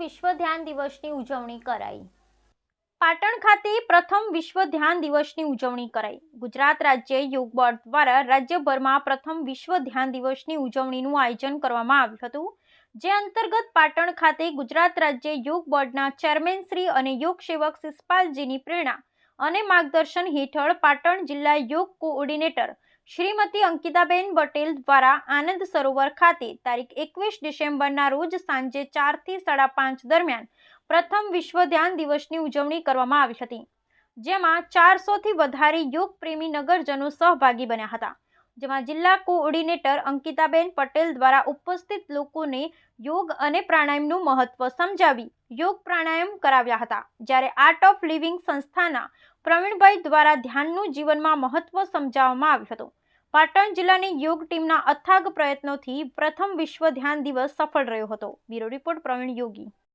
વિશ્વ ધ્યાન દિવસની ઉજવણી કરાઈ. પાટણ ખાતે પ્રથમ વિશ્વ ધ્યાન દિવસની ઉજવણી કરાઈ. ગુજરાત રાજ્ય યોગ બોર્ડ દ્વારા રાજ્યભરમાં પ્રથમ વિશ્વ ધ્યાન દિવસની ઉજવણીનું આયોજન કરવામાં આવ્યું હતું. જે અંતર્ગત પાટણ ખાતે ગુજરાત રાજ્ય યોગ બોર્ડના ચેરમેન શ્રી અને યોગ સેવક શિષપાલજીની પ્રેરણા અને માર્ગદર્શન હેઠળ પાટણ જિલ્લા યોગ કોઓર્ડિનેટર શ્રીમતી અંકિતાબેન પટેલ દ્વારા આનંદ સરોવર ખાતે તારીખ એકવીસ ડિસેમ્બરના રોજ સાંજે ચારથી સાડા પાંચ દરમિયાન પ્રથમ વિશ્વ ધ્યાન દિવસની ઉજવણી કરવામાં આવી હતી, જેમાં ચારસોથી વધારે યોગ પ્રેમી નગરજનો સહભાગી બન્યા હતા. જેમાં જિલ્લા કોઓર્ડિનેટર અંકિતાબેન પટેલ દ્વારા ઉપસ્થિત લોકોને યોગ અને પ્રાણાયામનું મહત્વ સમજાવી યોગ પ્રાણાયામ કરાવ્યા હતા. જ્યારે આર્ટ ઓફ લિવિંગ સંસ્થાના પ્રવીણભાઈ દ્વારા ધ્યાનનું જીવનમાં મહત્વ સમજાવવામાં આવ્યું હતું. પાટણ જિલ્લાની યોગ ટીમના અથાગ પ્રયત્નોથી પ્રથમ વિશ્વ ધ્યાન દિવસ સફળ રહ્યો હતો. Bureau report Praveen Yogi.